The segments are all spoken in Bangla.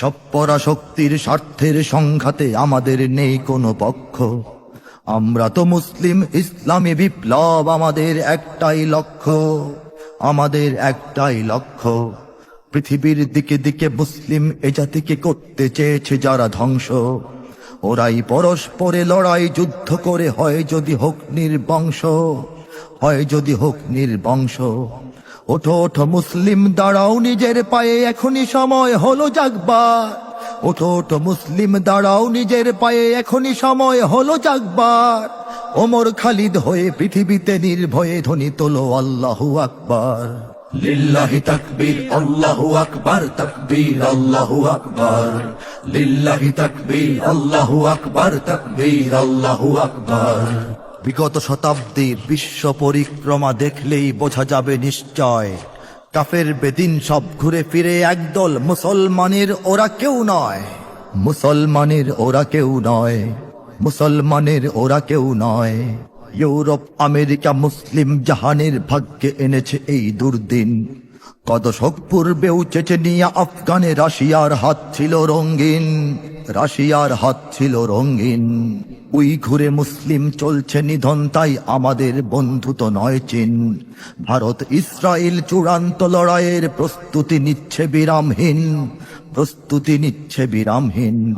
সব পরাশক্তির স্বার্থের সংঘাতে আমাদের নেই কোনো পক্ষ। আমরা তো মুসলিম, ইসলামী বিপ্লব আমাদের একটাই লক্ষ্য। আমাদের একটাই লক্ষ্য। পৃথিবীর দিকে দিকে মুসলিম এ জাতিকে করতে চেয়েছে যারা ধ্বংস। ওরাই পরস্পরে লড়াই, যুদ্ধ করে হয় যদি হোক নির্বংশ। হয় যদি হোক নির্বংশ। ওঠো ওঠো, মুসলিম, দাঁড়াও, নিজের পায়ে এখনই সময় হলো জাগবার। ওঠো ওঠো, মুসলিম, দাঁড়াও, নিজের পায়ে এখনই সময় হলো জাগবার। ওমর খালিদ হয়ে পৃথিবীতে নির্ভয়ে ধ্বনি তোলো আল্লাহু আকবার। লিল্লাহি তাকবীর, আল্লাহু আকবার, তাকবীর, আল্লাহু আকবার। লিল্লাহি তাকবীর, আল্লাহু আকবার, তাকবীর, আল্লাহু আকবার। বিগত শতাব্দী বিশ্ব পরিক্রমা দেখলেই বোঝা যাবে নিশ্চয়। কাফের বেদিন সব ঘুরে ফিরে একদল মুসলমানের ওরা কেউ নয়। মুসলমানের ওরা কেউ নয়। মুসলমানের ওরা কেউ নয়। ইউরোপ, আমেরিকা মুসলিম জাহানের ভাগ্যে এনেছে এই দুর্দিন। কত শোক পূর্বেও চেচেনিয়া, আফগানে, রাশিয়ার হাত ছিল রঙিন। রাশিয়ার হাত ছিল রঙিন। উই ঘুরে মুসলিম চলছে নিধন, তাই আমাদের বন্ধু তো নয় চীন। ভারত ইসরায়েল চূড়ান্ত লড়াইয়ের প্রস্তুতি নিচ্ছে বিরামহীন, প্রস্তুতি নিচ্ছে বিরামহীন।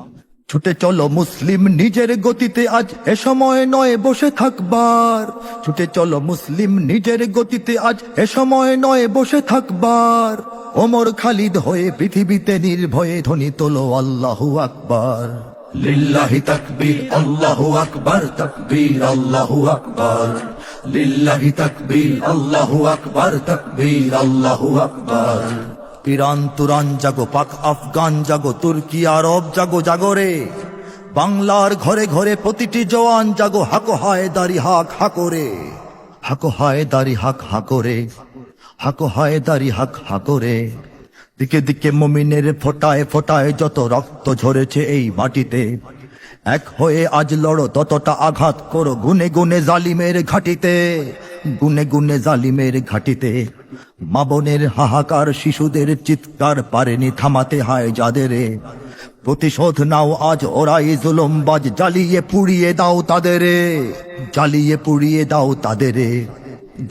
ছুটে চলো মুসলিম নিজের গতিতে, আজ এ সময় নয় বসে থাকবার। ছুটে চলো মুসলিম নিজের গতিতে, আজ এ সময় নয় বসে থাকবার। ওমর খালিদ হয়ে পৃথিবীতে নির্ভয়ে ধ্বনি তোলো আল্লাহু আকবার। লিল্লাহি তাকবীর, আল্লাহু আকবার, তাকবীর, আল্লাহু আকবার। লিল্লাহি তাকবীর, আল্লাহু আকবার, তাকবীর, আল্লাহু আকবার। ইরান, তুরান জাগো, পাক আফগান জাগো, তুর্কি, আরব জাগো জাগরে বাংলার ঘরে ঘরে প্রতিটি জওয়ান জাগো, হাকো হায় দাড়ি হাক হাকরে হাকো হায় দাড়ি হাক হাকরে হাকো হায় দাড়ি হাক হাকরে দিকে দিকে মমিনের ফোটায় ফোটায় যত রক্ত ঝরেছে এই মাটিতে। এক হয়ে আজ লড়ো ততটা আঘাত করো গুনে গুনে জালিমের ঘাটিতে। গুনে গুনে জালিমের ঘাটিতে। মাবনের হাহাকার শিশুদের চিৎকার পারেনি, থামাতে হয় যাদের প্রতিশোধ নাও আজ ওরাই জুলমবাজ জ্বালিয়ে পুড়িয়ে দাও তাদের জ্বালিয়ে পুড়িয়ে দাও তাদের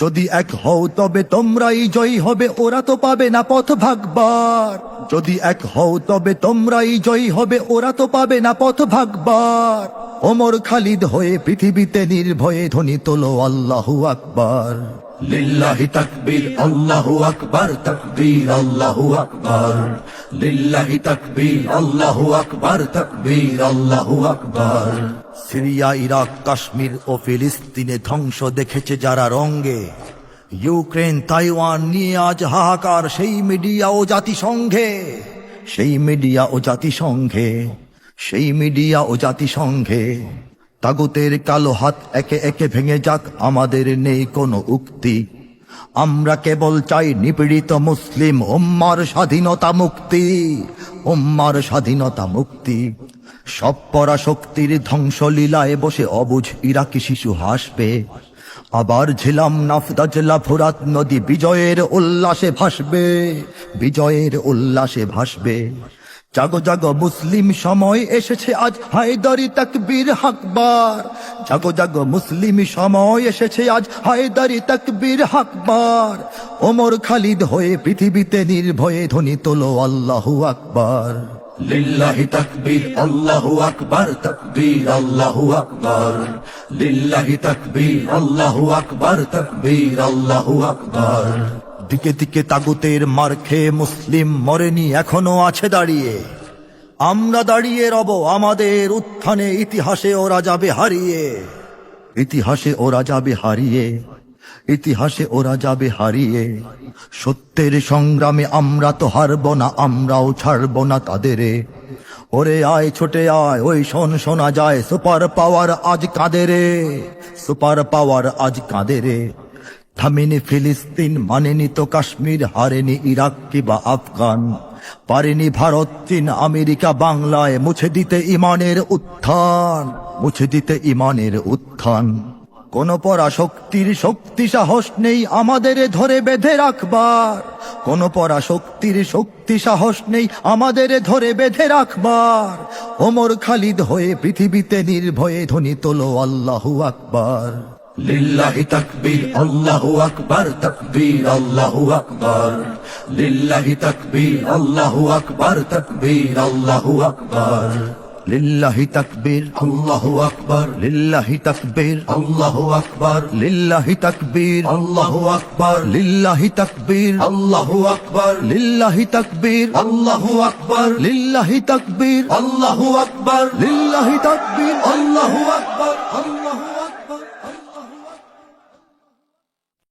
যদি এক হও তবে তোমরাই জয়ী হবে, ওরা তো পাবে না পথ ভাগবার। যদি এক হও তবে তোমরাই জয়ী হবে, ওরা তো পাবে না পথ ভাগবার। ওমর খালিদ হয়ে পৃথিবীতে নির্ভয়ে ধ্বনি তোলো আল্লাহু আকবার। লিল্লাহি তাকবীর, আল্লাহু আকবার, তাকবীর, আল্লাহু আকবার। লিল্লাহি তাকবীর, আল্লাহু আকবার, তাকবীর, আল্লাহু আকবার। সিরিয়া, ইরাক, কাশ্মীর ও ফিলিস্তিনে ধ্বংস দেখেছে যারা রঙ্গে ইউক্রেন, তাইওয়ান নিয়ে আজ হাহাকার, সেই মিডিয়া ও জাতিসংঘে। সেই মিডিয়া ও জাতিসংঘে। সেই মিডিয়া ও জাতিসংঘে। তাগুতের কালো হাত একে একে ভেঙে যাক, আমাদের নেই কোনো উক্তি। আমরা কেবল চাই নিপীড়িত মুসলিম উম্মার স্বাধীনতা মুক্তি, উম্মার স্বাধীনতা মুক্তি। সব পরা পরাশক্তির ধ্বংসলীলায় বসে অবুঝ ইরাকি শিশু হাসবে। আবার ঝিলাম নাফদাজলা ফুরাত নদী বিজয়ের উল্লাসে ভাসবে, বিজয়ের উল্লাসে ভাসবে। জাগো জাগো, মুসলিম সময় এসেছে আজ। হায়দারি তাকবীর হাকবার জাগো জাগো, মুসলিম সময় এসেছে আজ। হায়দারি তাকবীর হাকবার ওমর খালিদ হয়ে পৃথিবীতে নির্ভয়ে ধ্বনি তোলো আল্লাহু আকবার। লিল্লাহি তাকবীর, আল্লাহু আকবার, তাকবীর, আল্লাহু আকবার। লিল্লাহি তাকবীর, আল্লাহু আকবার, তাকবীর, আল্লাহু আকবার। দিকে দিকে তাগুতের মার খেয়ে মুসলিম মরেনি, এখনও আছে দাঁড়িয়ে। আমরা দাঁড়িয়ে রব আমাদের উত্থানে, ইতিহাসে ওরা যাবে হারিয়ে। ইতিহাসে ওরা যাবে হারিয়ে, ইতিহাসে ওরা যাবে হারিয়ে। সত্যের সংগ্রামে আমরা তো হারব না, আমরাও ছাড়ব না তাদের। ওরে আয়, ছোটে আয়, ওই শোন, শোনা যায়, সুপার পাওয়ার আজ কাঁদে রে সুপার পাওয়ার আজ কাঁদে রে থামেনি ফিলিস্তিন, মানেনি তো কাশ্মীর, হারেনি ইরাক কিবা আফগান। পারেনি ভারত, চীন, আমেরিকা, বাংলায় মুছে দিতে ইমানের উত্থান, মুছে দিতে ইমানের উত্থান। কোন পরাশক্তির শক্তি সাহস নেই আমাদের ধরে বেঁধে রাখবার। কোন পরাশক্তির শক্তি সাহস নেই আমাদের ধরে বেঁধে রাখবার। ওমর খালিদ হয়ে পৃথিবীতে নির্ভয়ে ধ্বনি তোলো আল্লাহু আকবার। লিল্লাহি তাকবীর আল্লাহু আকবার তাকবীর আল্লাহু আকবার লিল্লাহি তাকবীর আল্লাহু আকবার তাকবীর আল্লাহু আকবার লিল্লাহি তাকবীর আল্লাহু আকবার লিল্লাহি তাকবীর আল্লাহু আকবার লিল্লাহি তাকবীর আল্লাহু আকবার লিল্লাহি তাকবীর আল্লাহু আকবার লিল্লাহি তাকবীর আল্লাহু আকবার লিল্লাহি তাকবীর আল্লাহু আকবার লিল্লাহি তাকবীর আল্লাহু আকবার